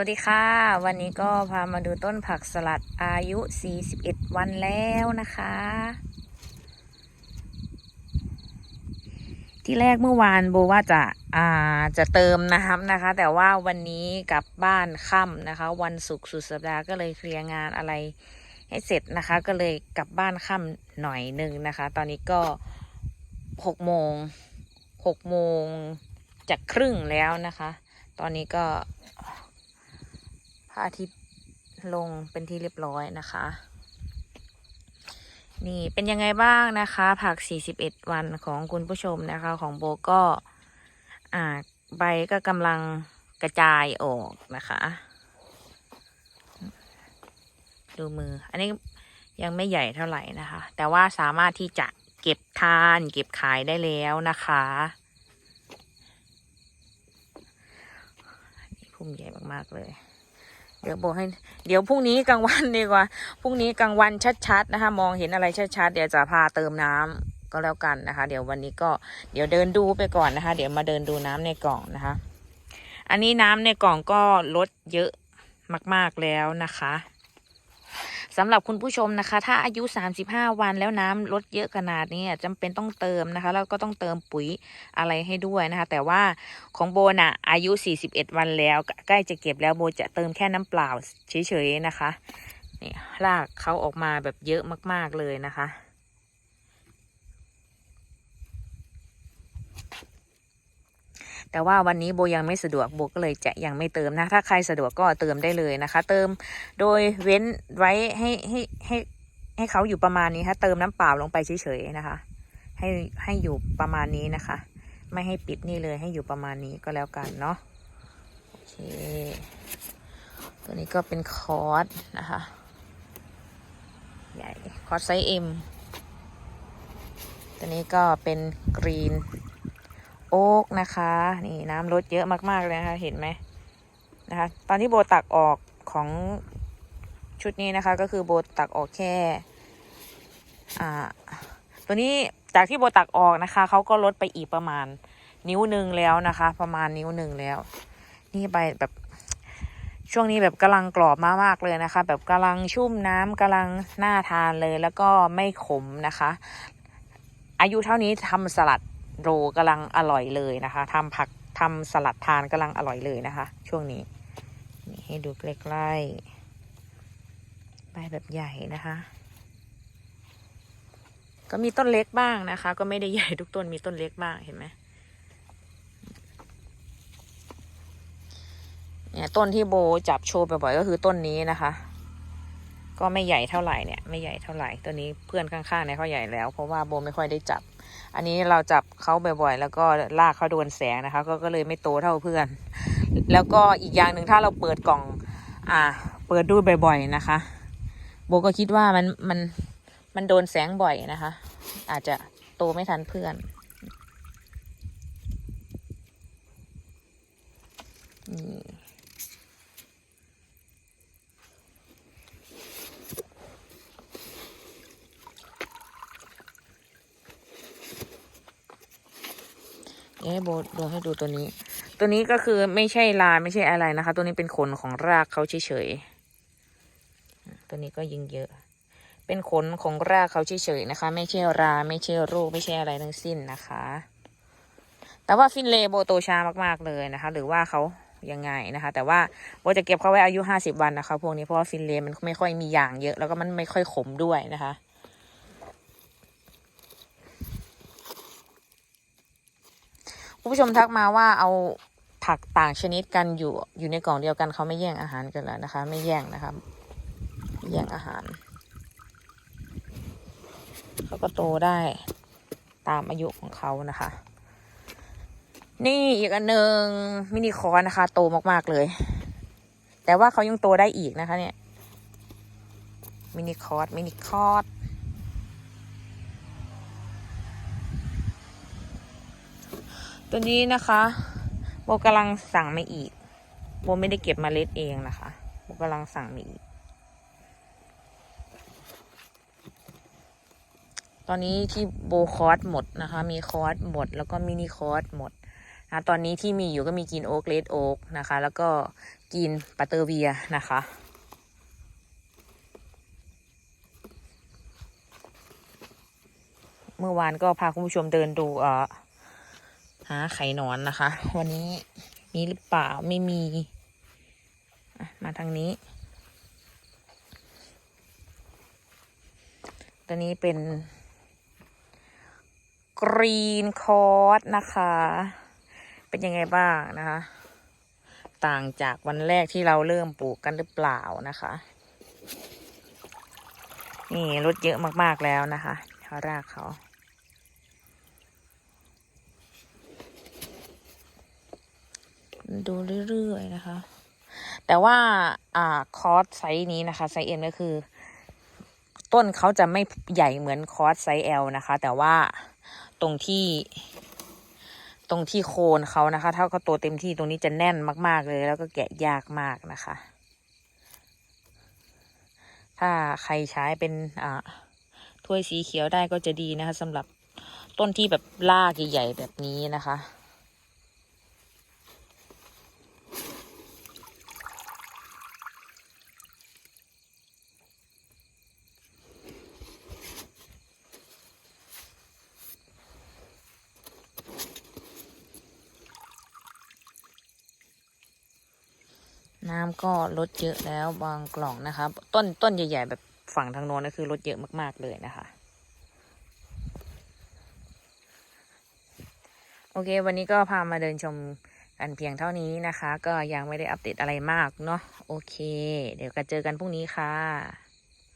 วัสดีค่ะ วันนี้ก็พามาดูต้นผักสลัดอายุ 41 วันแล้วนะคะ ที่แรกเมื่อวานโบว่าจะอ่าจะเติมน้ำนะคะ แต่ว่าวันนี้กลับบ้านค่ำนะคะ วันศุกร์สุดสัปดาห์ก็เลยเคลียร์งานอะไรให้เสร็จนะคะ ก็เลยกลับบ้านค่ำหน่อยหนึ่งนะคะ ตอนนี้ก็หกโมงหกโมงจะครึ่งแล้วนะคะ ตอนนี้ก็ ระอาทิตย์ลงเป็นที่เรียบร้อยนะคะ นี่เป็นยังไงบ้างนะคะ ผัก 41 วันของคุณผู้ชมนะคะ ของโบก็อ่าใบก็กำลังกระจายออกนะคะ ดูมือ อันนี้ยังไม่ใหญ่เท่าไหร่นะคะ แต่ว่าสามารถที่จะเก็บทาน เก็บขายได้แล้วนะคะนี่พุ่มใหญ่มาก ๆ เลย เดี๋ยวบอกให้ เดี๋ยวพรุ่งนี้กลางวันดีกว่า พรุ่งนี้กลางวันชัดๆนะคะ มองเห็นอะไรชัดๆ เดี๋ยวจะพาเติมน้ำก็แล้วกันนะคะ เดี๋ยววันนี้ก็เดี๋ยวเดินดูไปก่อนนะคะ เดี๋ยวมาเดินดูน้ำในกล่องนะคะ อันนี้น้ำในกล่องก็ลดเยอะมาก ๆแล้วนะคะ สำหรับคุณผู้ชมนะคะ ถ้าอายุ 35 วันแล้วน้ำลดเยอะขนาดนี้จำเป็นต้องเติมนะคะ แล้วก็ต้องเติมปุ๋ยอะไรให้ด้วยนะคะ แต่ว่าของโบน่ะอายุ 41 วันแล้ว ใกล้จะเก็บแล้วโบจะเติมแค่น้ำเปล่าเฉยๆนะคะนี่รากเขาออกมาแบบเยอะมากๆเลยนะคะ แต่ว่าวันนี้โบยังไม่สะดวกโบก็เลยจะยังไม่เติมนะ ถ้าใครสะดวกก็เติมได้เลยนะคะ เติมโดยเว้นไว้ให้ให้ให้ให้เขาอยู่ประมาณนี้ค่ะเติมน้ำเปล่าลงไปเฉยๆนะคะ ให้ให้อยู่ประมาณนี้นะคะ ไม่ให้ปิดนี่เลยให้อยู่ประมาณนี้ก็แล้วกันเนาะโอเค ตัวนี้ก็เป็นคอร์สนะคะใหญ่คอร์สไซส์เอ็มตัวนี้ก็เป็นกรีน โอ๊กนะคะ นี่น้ำลดเยอะมากๆเลยนะคะ เห็นไหมนะคะ ตอนที่โบตักออกของชุดนี้นะคะ ก็คือโบตักออกแค่ อ่า ตัวนี้จากที่โบตักออกนะคะเขาก็ลดไปอีกประมาณนิ้วหนึ่งแล้วนะคะ ประมาณนิ้วหนึ่งแล้ว นี่ใบแบบช่วงนี้แบบกำลังกรอบมากๆเลยนะคะ แบบกำลังชุ่มน้ำกำลังน่าทานเลย แล้วก็ไม่ขมนะคะ อายุเท่านี้ทำสลัด โรกำลังอร่อยเลยนะคะทำผักทำสลัดทานกำลังอร่อยเลยนะคะ ช่วงนี้นี่ให้ดูใกล้ๆใบแบบใหญ่นะคะ ก็มีต้นเล็กบ้างนะคะ ก็ไม่ได้ใหญ่ทุกต้นมีต้นเล็กบ้างเห็นไหมเนี่ยต้นที่โบจับโชว์บ่อยๆก็คือต้นนี้นะคะ ก็ไม่ใหญ่เท่าไหร่เนี่ย ไม่ใหญ่เท่าไหร่ตัวนี้เพื่อนข้างๆเนี่ยเขาใหญ่แล้ว เพราะว่าโบไม่ค่อยได้จับ อันนี้เราจับเขาบ่อยๆ แล้วก็ลากเขาโดนแสงนะคะ ก็ก็เลยไม่โตเท่าเพื่อน แล้วก็อีกอย่างหนึ่งถ้าเราเปิดกล่อง อ่า เปิดดูบ่อยๆนะคะโบก็คิดว่ามันมันมันโดนแสงบ่อยนะคะ อาจจะโตไม่ทันเพื่อนนี่ เดี๋ยวให้โบดูให้ดูตัวนี้ ตัวนี้ก็คือไม่ใช่ลาไม่ใช่อะไรนะคะ ตัวนี้เป็นขนของรากเขาเฉยๆ ตัวนี้ก็ยิงเยอะ เป็นขนของรากเขาเฉยๆนะคะ ไม่ใช่ราไม่ใช่โรคไม่ใช่อะไรทั้งสิ้นนะคะ แต่ว่าฟินเลโบโตช้ามากๆเลยนะคะ หรือว่าเขายังไงนะคะ แต่ว่าโบจะเก็บเขาไว้อายุห้าสิบวันนะคะ พวกนี้เพราะว่าฟินเลมันไม่ค่อยมีอย่างเยอะ แล้วก็มันไม่ค่อยขมด้วยนะคะ คุณผู้ชมทักมาว่าเอาผักต่างชนิดกันอยู่อยู่ในกล่องเดียวกันเขาไม่แย่งอาหารกันแล้วนะคะ ไม่แย่งนะคะแย่งอาหารเขาก็โตได้ตามอายุของเขานะคะ นี่อีกอันหนึ่งมินิคอร์นะคะ โตมากๆเลย แต่ว่าเขายังโตได้อีกนะคะ เนี่ยมินิคอร์มินิคอร์ ตัวนี้นะคะโบกำลังสั่งมาอีกโบไม่ได้เก็บมเมล็ดเองนะคะโบกำลังสั่งมาอีก ตอนนี้ที่โบคอร์สหมดนะคะ มีคอร์สหมด แล้วก็มินิคอร์สหมดนะตอนนี้ที่มีอยู่ก็มีกินโอ๊กเลดโอ๊กนะคะ แล้วก็กินปัตเตอร์เวียนะคะเมื่อวานก็พาคุณผู้ชมเดินดูเอ่อ หาไข่นอนนะคะ วันนี้มีหรือเปล่าไม่มีมาทางนี้ ตัวนี้เป็นกรีนคอร์สนะคะ เป็นยังไงบ้างนะคะ ต่างจากวันแรกที่เราเริ่มปลูกกันหรือเปล่านะคะ นี่ลดเยอะมากๆแล้วนะคะรากเขา ดูเรื่อยๆนะคะ แต่ว่าอ่าคอร์สไซส์นี้นะคะ ไซส์เอ็มก็คือ ต้นเขาจะไม่ใหญ่เหมือนคอร์สไซส์ L นะคะ แต่ว่าตรงที่ ตรงที่โคนเขานะคะ ถ้าเขาโตเต็มที่ตรงนี้จะแน่นมาก ๆเลย แล้วก็แกะยากมากนะคะ ถ้าใครใช้เป็นอ่าถ้วยสีเขียวได้ก็จะดีนะคะสำหรับต้นที่แบบรากใหญ่ๆแบบนี้นะคะ น้ำก็ลดเยอะแล้วบางกล่องนะคะต้นต้นใหญ่ ๆ แบบฝั่งทางโน้นก็คือลดเยอะมาก ๆ เลยนะคะ โอเค วันนี้ก็พามาเดินชมกันเพียงเท่านี้นะคะ ก็ยังไม่ได้อัปเดตอะไรมากเนาะโอเค เดี๋ยวก็เจอกันพรุ่งนี้ค่ะ